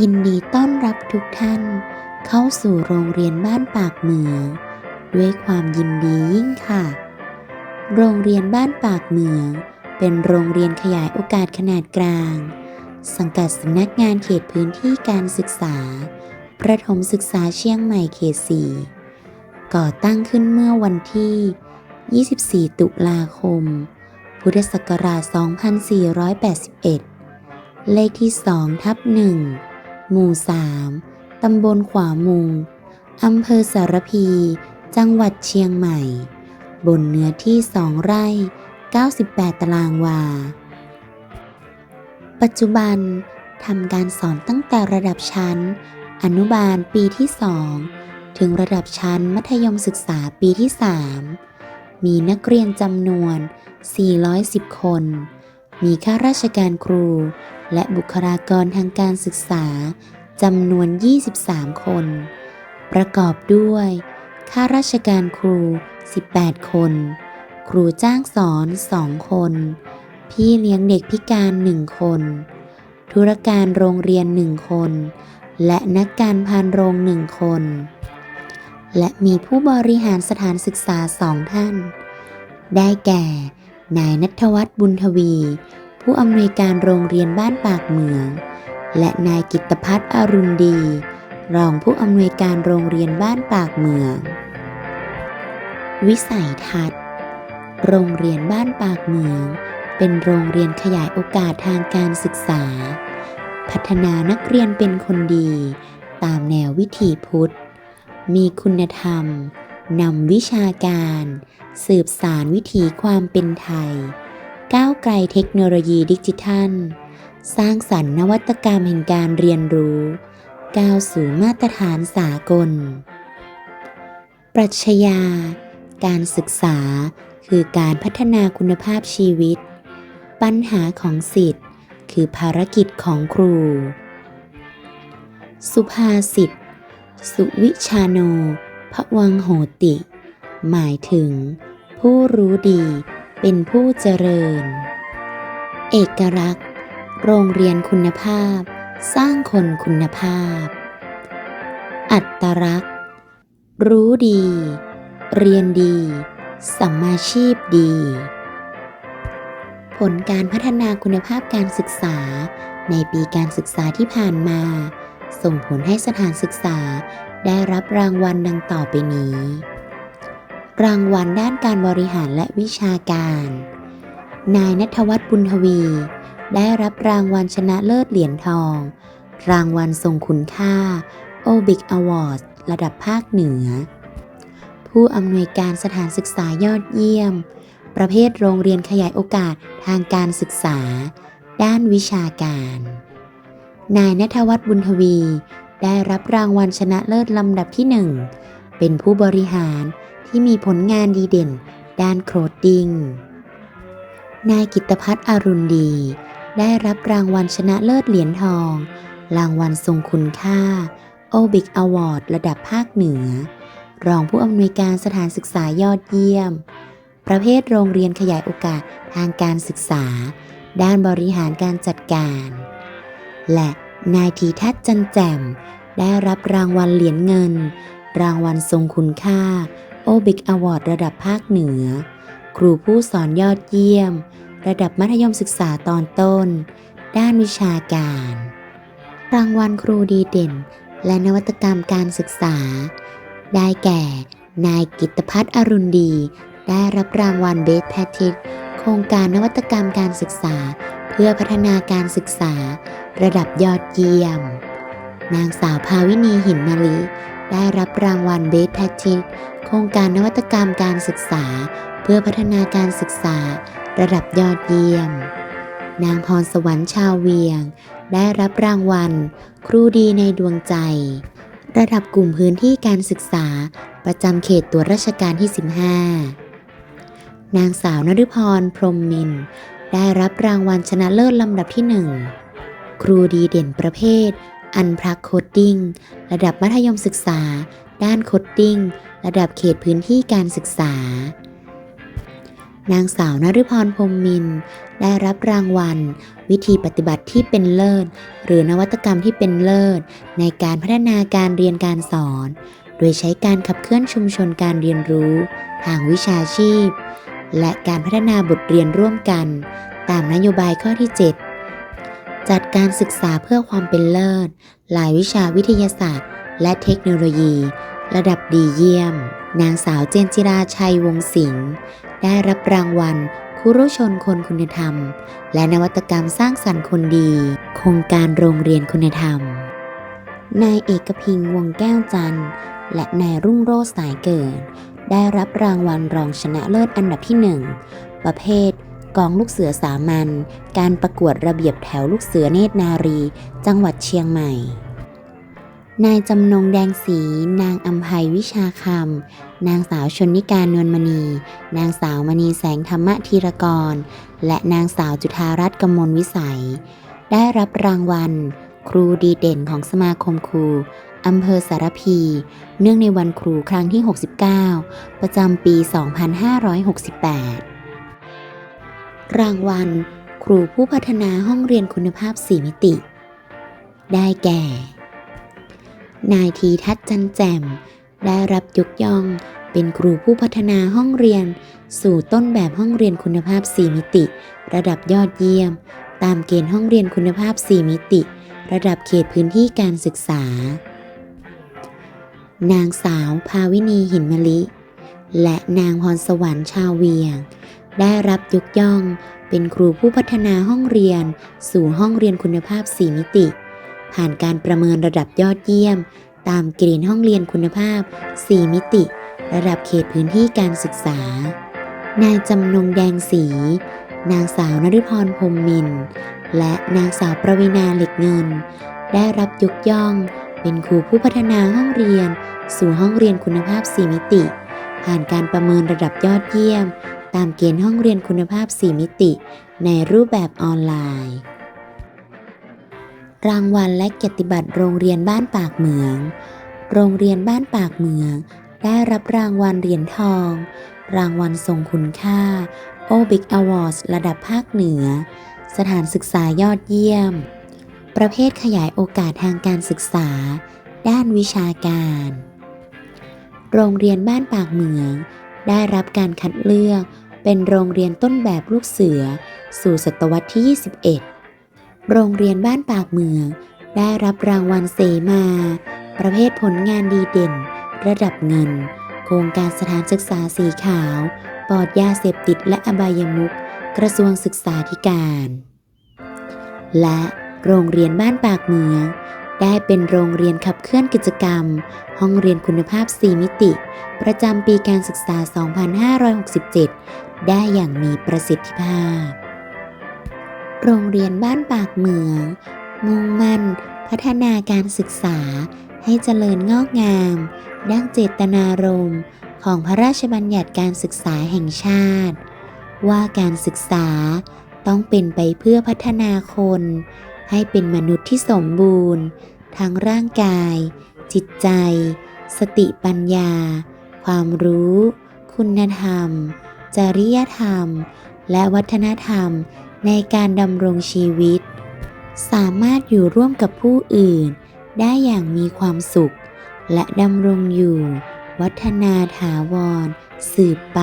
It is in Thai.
ยินดีต้อนรับทุกท่าน เข้าสู่โรงเรียนบ้านปากเหมืองด้วยความยินดียิ่งค่ะ โรงเรียนบ้านปากเหมืองเป็นโรงเรียนขยายโอกาสขนาดกลาง สังกัดสำนักงานเขตพื้นที่การศึกษา ประถมศึกษาเชียงใหม่เขต4ก่อตั้งขึ้นเมื่อวันที่ 24 ตุลาคม พุทธศักราช 2481 เลขที่2ทับ1 หมู่3ตำบลขวามุงอำเภอสารพี จังหวัดเชียงใหม่ บนเนื้อที่2ไร่ 98 ตารางวา ปัจจุบันทำการสอนตั้งแต่ระดับชั้น อนุบาลปีที่2ถึงระดับชั้นมัธยมศึกษาปีที่3มีนักเรียนจำนวน 410 คน มีข้าราชการครู และบุคลากรทางการศึกษาจำนวน 23 คน ประกอบด้วย ข้าราชการครู 18 คน ครูจ้างสอน 2 คน พี่เลี้ยงเด็กพิการ 1 คน ธุรการโรงเรียน 1 คน และนักการพานโรง1คน และมีผู้บริหารสถานศึกษาสองท่าน ได้แก่ นายนัทวัฒน์บุญทวี ผู้อำนวยการโรงเรียนบ้านปากเหมือง และนายกิตพัฒน์อรุณดี รองผู้อำนวยการโรงเรียนบ้านปากเหมือง วิสัยทัศน์ โรงเรียนบ้านปากเหมือง เป็นโรงเรียนขยายโอกาสทางการศึกษา พัฒนานักเรียนเป็นคนดี ตามแนววิถีพุทธ มีคุณธรรมนำวิชาการ สืบสารวิถีความเป็นไทย ก้าวไกลเทคโนโลยีดิจิทัล สร้างสรรค์นวัตกรรมแห่งการเรียนรู้ ก้าวสู่มาตรฐานสากล ปรัชญา การศึกษาคือการพัฒนาคุณภาพชีวิต ปัญหาของสิทธิ์ คือภารกิจของครู สุภาษิต สุวิชาโนพระวังโหติ หมายถึง ผู้รู้ดี เป็นผู้เจริญ เอกลักษณ์ โรงเรียนคุณภาพ สร้างคนคุณภาพ อัตลักษณ์ รู้ดี เรียนดี สัมมาชีพดี ผลการพัฒนาคุณภาพการศึกษาในปีการศึกษาที่ผ่านมา ส่งผลให้สถานศึกษาได้รับรางวัลดังต่อไปนี้ รางวัลด้านการบริหารและวิชาการ นายนัทวัฒน์บุญทวี ได้รับรางวัลชนะเลิศเหรียญทอง รางวัลทรงคุณค่าโอบิกอวอร์ดระดับภาคเหนือ ผู้อำนวยการสถานศึกษายอดเยี่ยม ประเภทโรงเรียนขยายโอกาสทางการศึกษา ด้านวิชาการ นายนัทวัฒน์บุญทวี ได้รับรางวัลชนะเลิศลำดับที่หนึ่งเป็นผู้บริหาร ที่มีผลงานดีเด่น ด้านโครดดิ้ง นายกิตพัฒน์อรุณดี ได้รับรางวัลชนะเลิศเหรียญทอง รางวัลทรงคุณค่าโอบิกอวอร์ดระดับภาคเหนือ รองผู้อำนวยการสถานศึกษายอดเยี่ยม ประเภทโรงเรียนขยายโอกาสทางการศึกษา ด้านบริหารการจัดการ และนายทีทัศน์จันแจ่ม ได้รับรางวัลเหรียญเงิน รางวัลทรงคุณค่า โอบิกอวอร์ดระดับภาคเหนือ ครูผู้สอนยอดเยี่ยม ระดับมัธยมศึกษาตอนต้น ด้านวิชาการ รางวัลครูดีเด่น และนวัตกรรมการศึกษา ได้แก่ นายกิตพัฒน์อรุณดี ได้รับรางวัลเบสแพทิกโครงการนวัตกรรมการศึกษา เพื่อพัฒนาการศึกษา ระดับยอดเยี่ยม นางสาวภาวินีหินมาลิ ได้รับรางวัลเบสแพทิกโครงการนวัตกรรมการศึกษา เพื่อพัฒนาการศึกษา ระดับยอดเยี่ยม นางพรสวรรค์ชาวเวียง ได้รับรางวัล ครูดีในดวงใจ ระดับกลุ่มพื้นที่การศึกษา ประจำเขตตัวราชการที่ 15 นางสาวนฤพรพรมมิน ได้รับรางวัลชนะเลิศลำดับที่ 1 ครูดีเด่นประเภท อันพรักโคดดิ้ง ระดับมัธยมศึกษา ด้านโคดดิ้ง ระดับเขตพื้นที่การศึกษา นางสาวนฤพรพรมมิน ได้รับรางวัล วิธีปฏิบัติที่เป็นเลิศ หรือนวัตกรรมที่เป็นเลิศ ในการพัฒนาการเรียนการสอน โดยใช้การขับเคลื่อนชุมชนการเรียนรู้ ทางวิชาชีพ และการพัฒนาบทเรียนร่วมกัน ตามนโยบายข้อที่ 7 จัดการศึกษาเพื่อความเป็นเลิศ หลายวิชาวิทยาศาสตร์ และเทคโนโลยี ระดับดีเยี่ยม นางสาวเจนจิราชัยวงศ์สิงห์ได้รับรางวัลคุรุชนคนคุณธรรม และนวัตกรรมสร้างสรรค์คนดี โครงการโรงเรียนคุณธรรม นายเอกพิงวงแก้วจันทร์ และนายรุ่งโรจน์สายเกิด ได้รับรางวัลรองชนะเลิศอันดับที่หนึ่งประเภท กองลูกเสือสามัญการประกวดระเบียบแถวลูกเสือเนตรนารี จังหวัดเชียงใหม่ นายจำนงแดงสี นางอัมภัยวิชาคำนางสาวชนนิการนวลมณี นางสาวมณีแสงธรรมธีรกร และนางสาวจุธารัตน์กมลวิสัย ได้รับรางวัล ครูดีเด่นของสมาคมครูอำเภอสารพี เนื่องในวันครูครั้งที่ 69 ประจำปี 2568 รางวัล ครูผู้พัฒนาห้องเรียนคุณภาพ 4 มิติ ได้แก่ นายทีทัศน์จันแจ่ม ได้รับยกย่องเป็นครูผู้พัฒนาห้องเรียน สู่ต้นแบบห้องเรียนคุณภาพ 4 มิติ ระดับยอดเยี่ยม ตามเกณฑ์ห้องเรียนคุณภาพ 4 มิติ ระดับเขตพื้นที่การศึกษา นางสาวภาวินีหินมะลิ และนางพรสวรรค์ชาวเวียง ได้รับยกย่อง เป็นครูผู้พัฒนาห้องเรียน สู่ห้องเรียนคุณภาพ 4 มิติ ผ่านการประเมินระดับยอดเยี่ยม ตามเกณฑ์ห้องเรียนคุณภาพ 4 มิติ ระดับเขตพื้นที่การศึกษา นายจำนงแดงสี นางสาวนฤพรพรมมิน และนางสาวประวินาเหล็กเงิน ได้รับยกย่อง เป็นครูผู้พัฒนาห้องเรียน สู่ห้องเรียนคุณภาพ 4 มิติ ผ่านการประเมินระดับยอดเยี่ยม ตามเกณฑ์ห้องเรียนคุณภาพ 4 มิติ ในรูปแบบออนไลน์ รางวัลและเกียรติบัตรโรงเรียนบ้านปากเหมือง โรงเรียนบ้านปากเหมือง ได้รับรางวัลเหรียญทอง รางวัลทรงคุณค่า โอบิกอวอร์ดระดับภาคเหนือ สถานศึกษายอดเยี่ยม ประเภทขยายโอกาสทางการศึกษา ด้านวิชาการ โรงเรียนบ้านปากเหมือง ได้รับการคัดเลือก เป็นโรงเรียนต้นแบบลูกเสือ สู่ศตวรรษที่ 21 โรงเรียนบ้านปากเมือง ได้รับรางวัลเสมา ประเภทผลงานดีเด่น ระดับเงิน โครงการสถานศึกษาสีขาว ปลอดยาเสพติดและอบายมุขกระทรวงศึกษาธิการ และโรงเรียนบ้านปากเมือง ได้เป็นโรงเรียนขับเคลื่อนกิจกรรม ห้องเรียนคุณภาพ 4 มิติ ประจำปีการศึกษา 2567 ได้อย่างมีประสิทธิภาพ โรงเรียนบ้านปากเหมือง มุ่งมั่น พัฒนาการศึกษา ให้เจริญงอกงาม ดังเจตนารมณ์ของพระราชบัญญัติการศึกษาแห่งชาติ ว่าการศึกษาต้องเป็นไปเพื่อพัฒนาคน ให้เป็นมนุษย์ที่สมบูรณ์ ทั้งร่างกาย จิตใจ สติปัญญา ความรู้ คุณธรรม จริยธรรม และวัฒนธรรมในการดำรงชีวิต สามารถอยู่ร่วมกับผู้อื่น ได้อย่างมีความสุข และดำรงอยู่ วัฒนาถาวร สืบไป